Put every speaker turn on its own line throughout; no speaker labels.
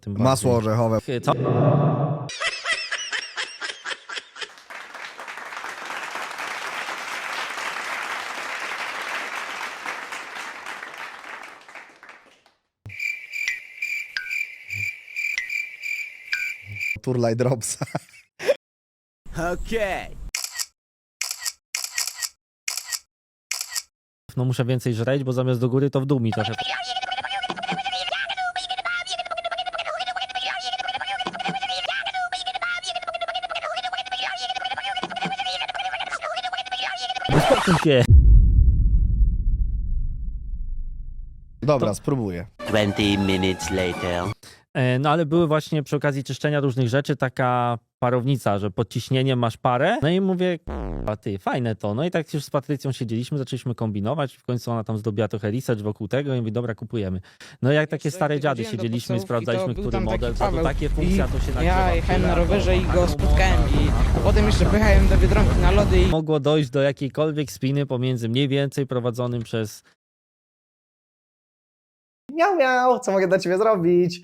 Tym
Masło
bardziej.
orzechowe.
Co?
Turlaj dropsa.
Okej.
No muszę więcej żreć, bo zamiast do góry to w dół mi trochę. Uspokój się.
Dobra, spróbuję.
20 minutes later.
E, No ale były właśnie przy okazji czyszczenia różnych rzeczy taka parownica, że pod ciśnieniem masz parę. No i mówię, a ty, fajne to. No i tak już z Patrycją siedzieliśmy, zaczęliśmy kombinować. W końcu ona tam zdobiła trochę research wokół tego i mówi, dobra, kupujemy. No jak takie stare dziady siedzieliśmy i sprawdzaliśmy,
to
który model, to
Paweł
takie funkcje, a to się nagrywa.
ja jechałem na rowerze i
to
go spotkałem i potem jeszcze pojechałem do Biedronki na lody i
mogło dojść do jakiejkolwiek spiny pomiędzy mniej więcej prowadzonym przez
Miał, miał, co mogę dla ciebie zrobić?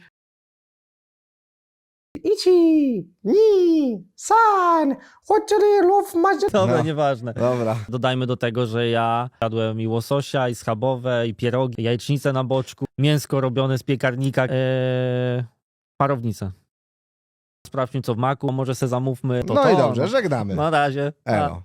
Ichi, ni, san, hoczeri, love, macie...
Dobra,
No.
nieważne.
Dobra.
Dodajmy do tego, że ja jadłem i łososia, i schabowe, i pierogi, jajecznicę na boczku, mięsko robione z piekarnika, eee, parownicę. Sprawdźmy co w maku, może se zamówmy to
No
to,
i dobrze, żegnamy.
Na razie.
Elo.